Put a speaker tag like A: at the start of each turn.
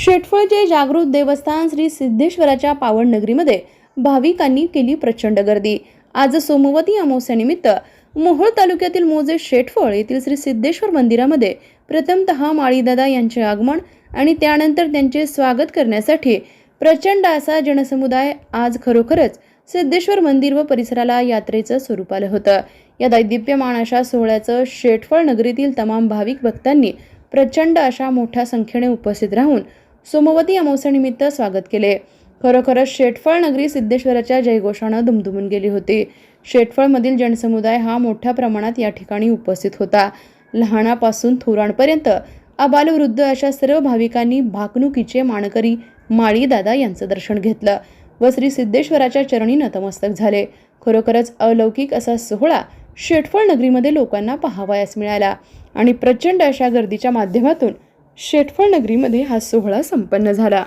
A: शेटफळचे जागृत देवस्थान श्री सिद्धेश्वराच्या पावन नगरीमध्ये भाविकांनी केली प्रचंड गर्दी. आज सोमवती अमावस्यानिमित्त मोहोळ तालुक्यातील मोजे शेटफळ येथील श्री सिद्धेश्वर मंदिरामध्ये प्रथमतः माळीदादा यांचे आगमन आणि त्यानंतर त्यांचे स्वागत करण्यासाठी प्रचंड असा जनसमुदाय आज खरोखरच सिद्धेश्वर मंदिर व परिसराला यात्रेचं स्वरूप आलं होतं. या दैदिप्यमान अशा सोहळ्याचं शेटफळ नगरीतील तमाम भाविक भक्तांनी प्रचंड अशा मोठ्या संख्येने उपस्थित राहून सोमवती अमावस्यानिमित्त स्वागत केले. खरोखरच शेटफळ नगरी सिद्धेश्वराच्या जयघोषानं दुमदुमून गेली होती. शेटफळमधील जनसमुदाय हा मोठ्या प्रमाणात या ठिकाणी उपस्थित होता. लहानापासून थोरांपर्यंत अबालवृद्ध अशा सर्व भाविकांनी भाकणुकीचे माणकरी माळीदादा यांचं दर्शन घेतलं व श्री सिद्धेश्वराच्या चरणी नतमस्तक झाले. खरोखरच अलौकिक असा सोहळा शेटफळ नगरीमध्ये लोकांना पाहावयास मिळाला आणि प्रचंड अशा गर्दीच्या माध्यमातून शेटफळ नगरीमध्ये हा सोहळा संपन्न झाला.